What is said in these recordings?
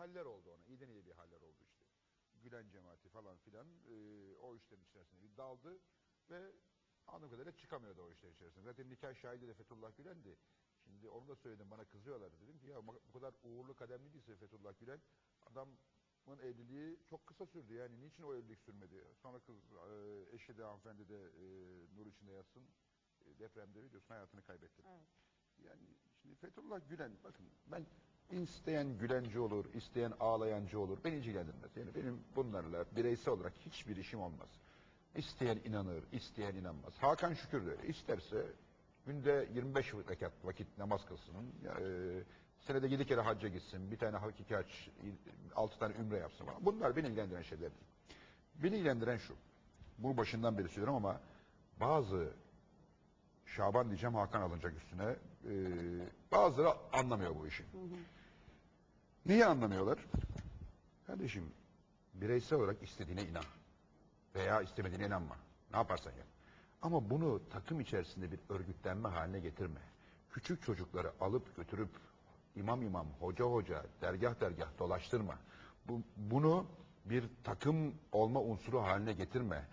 haller oldu ona. İyiden iyi bir haller oldu işte. Gülen cemaati falan filan e, o işlerin içerisine bir daldı ve anladığım kadarıyla çıkamıyordu o işlerin içerisinde. Zaten nikah şahidi de Fethullah Gülen'di. Şimdi onu da söyledim bana kızıyorlar dedim ki ya bu kadar uğurlu kademli değilse Fethullah Gülen adamın evliliği çok kısa sürdü yani niçin o evlilik sürmedi? Sonra kız e, eşi de hanımefendi de e, nur içinde yatsın e, depremde biliyorsun hayatını kaybetti. Evet. Yani şimdi Fethullah Gülen bakın ben isteyen gülenci olur, isteyen ağlayancı olur. Beni ilgilendirmez. Yani benim bunlarla bireysel olarak hiçbir işim olmaz. İsteyen inanır, isteyen inanmaz. Hakan Şükür de. İsterse günde 25 rekat vakit namaz kılsın. E, senede 7 kere hacca gitsin. Bir tane hakiki hac, 6 tane ümre yapsın falan. Bunlar beni ilgilendiren şeyler değil. Beni ilgilendiren şu. Bunu başından beri söylüyorum ama bazı Şaban diyeceğim Hakan alınacak üstüne. Ee, bazıları anlamıyor bu işi. Niye anlamıyorlar? Kardeşim bireysel olarak istediğine inan. Veya istemediğine inanma. Ne yaparsan yap. Ama bunu takım içerisinde bir örgütlenme haline getirme. Küçük çocukları alıp götürüp imam imam, hoca hoca, dergah dergah dolaştırma. Bu, bunu bir takım olma unsuru haline getirme.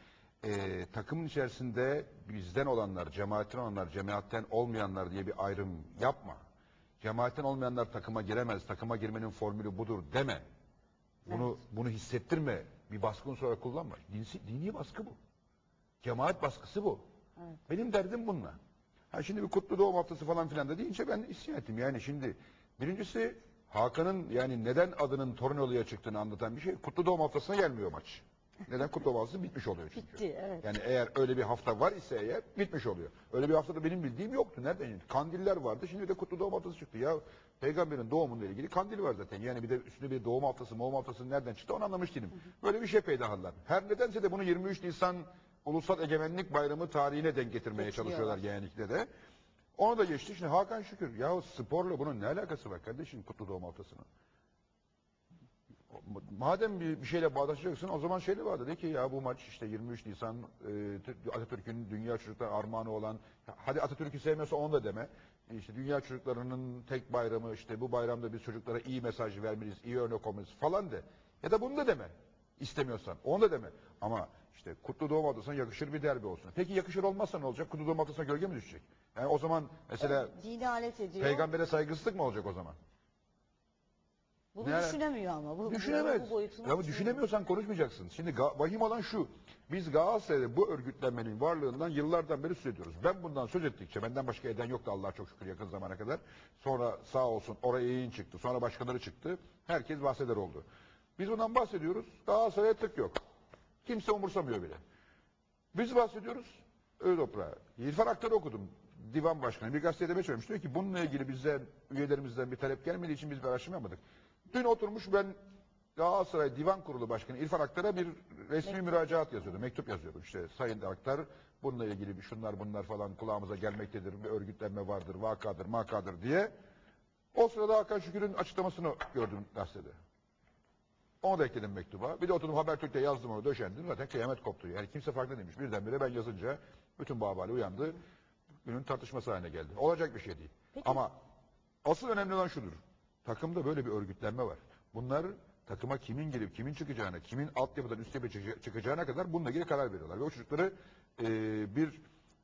Ee, takımın içerisinde bizden olanlar, cemaatten olanlar, cemaatten olmayanlar diye bir ayrım yapma. Cemaatten olmayanlar takıma giremez, takıma girmenin formülü budur deme. Bunu bunu hissettirme. Bir baskı unsuru olarak kullanma. Dinsi, dini baskı bu. Cemaat baskısı bu. Evet. Benim derdim bununla. Ha şimdi bir kutlu doğum haftası falan filan da deyince ben isyan ettim. Yani şimdi birincisi Hakan'ın yani neden adının Tornolu'ya çıktığını anlatan bir şey. Kutlu doğum haftasına gelmiyor maç. Neden kutlu haftası bitmiş oluyor çünkü. Bitti, evet. Yani eğer öyle bir hafta var ise eğer bitmiş oluyor. Öyle bir haftada benim bildiğim yoktu. Nereden? Kandiller vardı. Şimdi de kutlu doğum haftası çıktı. Ya peygamberin doğumunla ilgili kandil var zaten. Yani bir de üstüne bir doğum haftası, doğum haftası nereden çıktı onu anlamış değilim. Böyle bir şey peydahalar. Her nedense de bunu 23 Nisan Ulusal Egemenlik Bayramı tarihine denk getirmeye çalışıyorlar genellikle de. Onu da geçti. Şimdi Hakan Şükür. Ya sporla bunun ne alakası var kardeşim kutlu doğum haftasının? Madem bir, bir şeyle bağdaşacaksın o zaman şeyle vardı de ki ya bu maç işte 23 Nisan e, Tü- Atatürk'ün dünya çocuklar armağanı olan hadi Atatürk'ü sevmiyorsa onu da deme. İşte dünya çocuklarının tek bayramı işte bu bayramda biz çocuklara iyi mesaj vermeliyiz, iyi örnek olmalıyız falan de. Ya da bunu da deme. İstemiyorsan onu da deme. Ama işte kutlu doğum haftasına yakışır bir derbi olsun. Peki yakışır olmazsa ne olacak? Kutlu doğum haftasına gölge mi düşecek? Yani o zaman mesela Dini alet ediyor. peygambere saygısızlık mı olacak o zaman? Bunu Ne- düşünemiyor ama. Bu, Düşünemez. Bu boyutunu Ya bu düşünemiyorsan konuşmayacaksın. Şimdi ga- vahim olan şu. Biz Galatasaray'da bu örgütlenmenin varlığından yıllardan beri söz ediyoruz. Ben bundan söz ettikçe benden başka eden yoktu Allah'a çok şükür yakın zamana kadar. Sonra sağ olsun oraya yayın çıktı. Sonra başkaları çıktı. Herkes bahseder oldu. Biz bundan bahsediyoruz. Galatasaray'a tık yok. Kimse umursamıyor bile. Biz bahsediyoruz. Öyle toprağa. İrfan Aktar'ı okudum. Divan Başkanı bir gazetede söylemiş. Diyor ki bununla ilgili bizden, üyelerimizden bir talep gelmediği için biz bir araştırma yapmadık. Dün oturmuş ben Galatasaray Divan Kurulu Başkanı İrfan Aktar'a bir resmi müracaat yazıyordu. Mektup yazıyordum. İşte Sayın Aktar bununla ilgili bir şunlar bunlar falan kulağımıza gelmektedir. Bir örgütlenme vardır, vakadır, makadır diye. O sırada Hakan Şükür'ün açıklamasını gördüm gazetede. Onu da ekledim mektuba. Bir de oturdum Habertürk'te yazdım onu döşendim. Zaten kıyamet koptu. Yani kimse farkında değilmiş. Birdenbire ben yazınca bütün bu habari uyandı. Günün tartışması haline geldi. Olacak bir şey değil. Peki. Ama asıl önemli olan şudur. Takımda böyle bir örgütlenme var. Bunlar takıma kimin girip kimin çıkacağına, kimin altyapıdan üst çıkacağına- çıkacağına kadar bununla ilgili karar veriyorlar. Ve o çocukları e, bir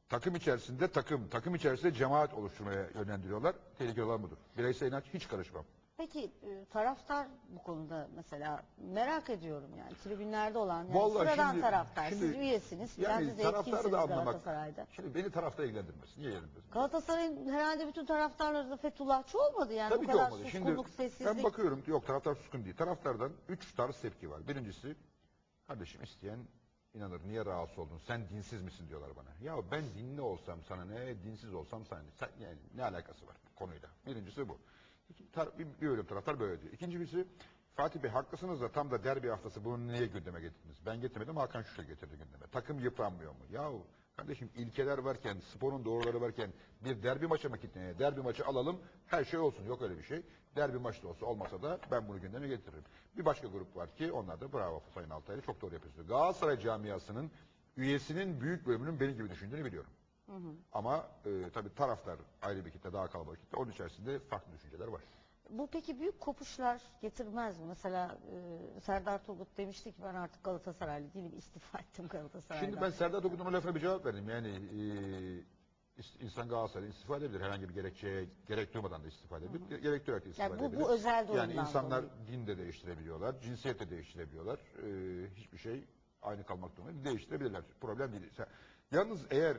takım içerisinde takım, takım içerisinde cemaat oluşturmaya yönlendiriyorlar. Tehlikeli olan budur. Bireysel inanç hiç karışmam. Peki e, taraftar bu konuda mesela merak ediyorum yani tribünlerde olan yani Vallahi sıradan şimdi- taraftar şimdi- siz üyesiniz Yani siz taraftarı etkinsiniz da anlamak. Galatasaray'da. Şimdi beni taraftar ilgilendirmez. Niye ilgilendirmez? Galatasaray'ın herhalde bütün taraftarları da Fethullahçı olmadı yani Tabii ki kadar olmadı. Şimdi suskunluk sessizlik. ben bakıyorum yok taraftar suskun değil. Taraftardan üç tarz tepki var. Birincisi kardeşim isteyen inanır. Niye rahatsız oldun? Sen dinsiz misin diyorlar bana. Ya ben dinli olsam sana ne, dinsiz olsam sana ne? Sen, yani ne alakası var konuyla? Birincisi bu. Bir, bir bölüm taraftar böyle diyor. İkinci birisi Fatih Bey haklısınız da tam da derbi haftası bunu niye gündeme getirdiniz? Ben getirmedim Hakan Şuşa getirdi gündeme. Takım yıpranmıyor mu? Yahu kardeşim ilkeler varken, sporun doğruları varken bir derbi maçı mı gitmeye? Derbi maçı alalım her şey olsun. Yok öyle bir şey. Derbi maçı da olsa olmasa da ben bunu gündeme getiririm. Bir başka grup var ki onlar da bravo Sayın Altaylı çok doğru yapıyorsunuz. Galatasaray camiasının üyesinin büyük bölümünün benim gibi düşündüğünü biliyorum. Ama e, tabii taraftar ayrı bir kitle, daha kalabalık kitle. Onun içerisinde farklı düşünceler var. bu peki büyük kopuşlar getirmez mi? Mesela e, Serdar Turgut demişti ki ben artık Galatasaraylı değilim istifa ettim Galatasaray'dan. Şimdi ben Serdar Tokun'un lafına bir cevap verdim. Yani e, insan Galatasaray'dan istifa edebilir. Herhangi bir gerekçeye gerek duymadan da istifa edebilir. Gerek duyarak istifa Yani bu- bu edebilir. özel durumdan Yani insanlar dolayı. din de değiştirebiliyorlar, cinsiyet de değiştirebiliyorlar. E, hiçbir şey aynı kalmak durumunda değil. Değiştirebilirler. Problem değil. Yalnız eğer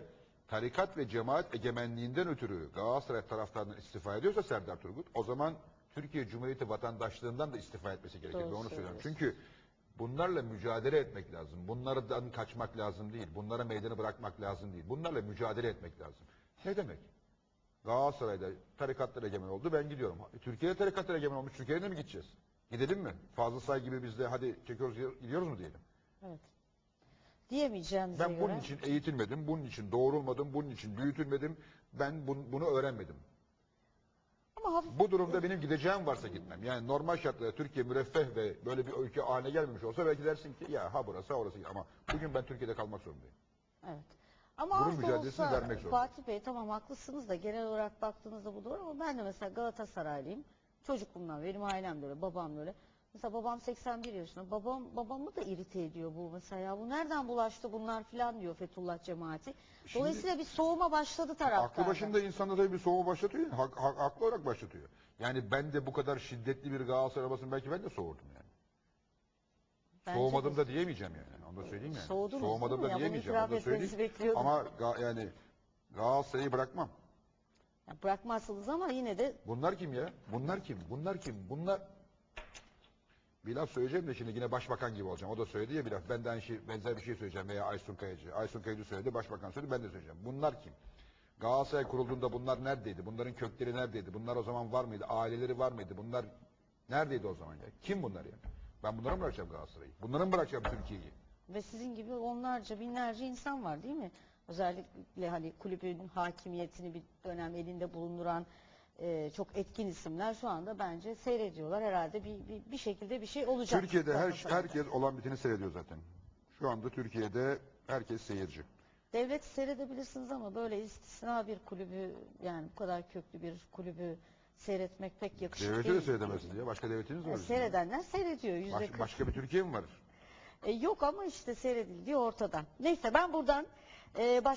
tarikat ve cemaat egemenliğinden ötürü Galatasaray taraftarından istifa ediyorsa Serdar Turgut o zaman Türkiye Cumhuriyeti vatandaşlığından da istifa etmesi gerekir. Doğru onu söylüyorum. Çünkü bunlarla mücadele etmek lazım. Bunlardan kaçmak lazım değil. Bunlara meydanı bırakmak lazım değil. Bunlarla mücadele etmek lazım. Ne demek? Galatasaray'da tarikatlar egemen oldu ben gidiyorum. Türkiye'de tarikatlar egemen olmuş. Türkiye'ye de mi gideceğiz? Gidelim mi? Fazla say gibi biz de hadi çekiyoruz gidiyoruz mu diyelim. Evet. Diyemeyeceğimize Ben göre. bunun için eğitilmedim, bunun için doğrulmadım, bunun için büyütülmedim. Ben bun- bunu öğrenmedim. Ama hafif Bu durumda benim gideceğim varsa gitmem. Yani normal şartlarda Türkiye müreffeh ve böyle bir ülke haline gelmemiş olsa belki dersin ki ya ha burası ha orası. Ama bugün ben Türkiye'de kalmak zorundayım. Evet. Ama Bunun az da mücadelesini olsa vermek zorunda. Fatih Bey tamam haklısınız da genel olarak baktığınızda bu doğru ama ben de mesela Galatasaraylıyım. Çocukluğumdan benim ailem de öyle, babam da öyle. Mesela babam 81 yaşında. Babam babamı da irite ediyor bu mesela. Ya bu nereden bulaştı bunlar filan diyor Fethullah cemaati. Şimdi- Dolayısıyla bir soğuma başladı taraftarda. Aklı başında insanda tabii bir soğuma başlatıyor. ya, Hak, hak- haklı olarak başlatıyor. Yani ben de bu kadar şiddetli bir Galatasaray arabasını belki ben de soğurdum yani. Soğumadım da diyemeyeceğim yani. Onu da söyleyeyim yani. Soğudunuz Soğumadım değil mi? da Ya bunu diyemeyeceğim. itiraf Onu da etmenizi söyleyeyim. bekliyordum. Ama ga- yani Galatasaray'ı bırakmam. Ya bırakmazsınız ama yine de Bunlar kim ya? Bunlar kim? Bunlar kim? Bunlar bir laf söyleyeceğim de şimdi yine başbakan gibi olacağım. O da söyledi ya bir laf. Ben de şey, benzer bir şey söyleyeceğim veya Aysun Kayacı. Aysun Kayacı söyledi, başbakan söyledi, ben de söyleyeceğim. Bunlar kim? Galatasaray kurulduğunda bunlar neredeydi? Bunların kökleri neredeydi? Bunlar o zaman var mıydı? Aileleri var mıydı? Bunlar neredeydi o zaman ya? Kim bunlar ya? Ben bunlara mı bırakacağım Galatasaray'ı? Bunlara mı bırakacağım Türkiye'yi? ve sizin gibi onlarca binlerce insan var değil mi? Özellikle hani kulübün hakimiyetini bir dönem elinde bulunduran e, çok etkin isimler şu anda bence seyrediyorlar. Herhalde bir, bir, bir şekilde bir şey olacak. Türkiye'de her herkes olan biteni seyrediyor zaten. Şu anda Türkiye'de herkes seyirci. Devlet seyredebilirsiniz ama böyle istisna bir kulübü yani bu kadar köklü bir kulübü seyretmek pek yakışıklı Devleti değil. de seyredemezsiniz ya. Başka devletiniz var. E, bizim. seyredenler seyrediyor yüzde Baş- kırk. başka bir Türkiye mi var? E, yok ama işte seyredildiği ortada. Neyse ben buradan e, baş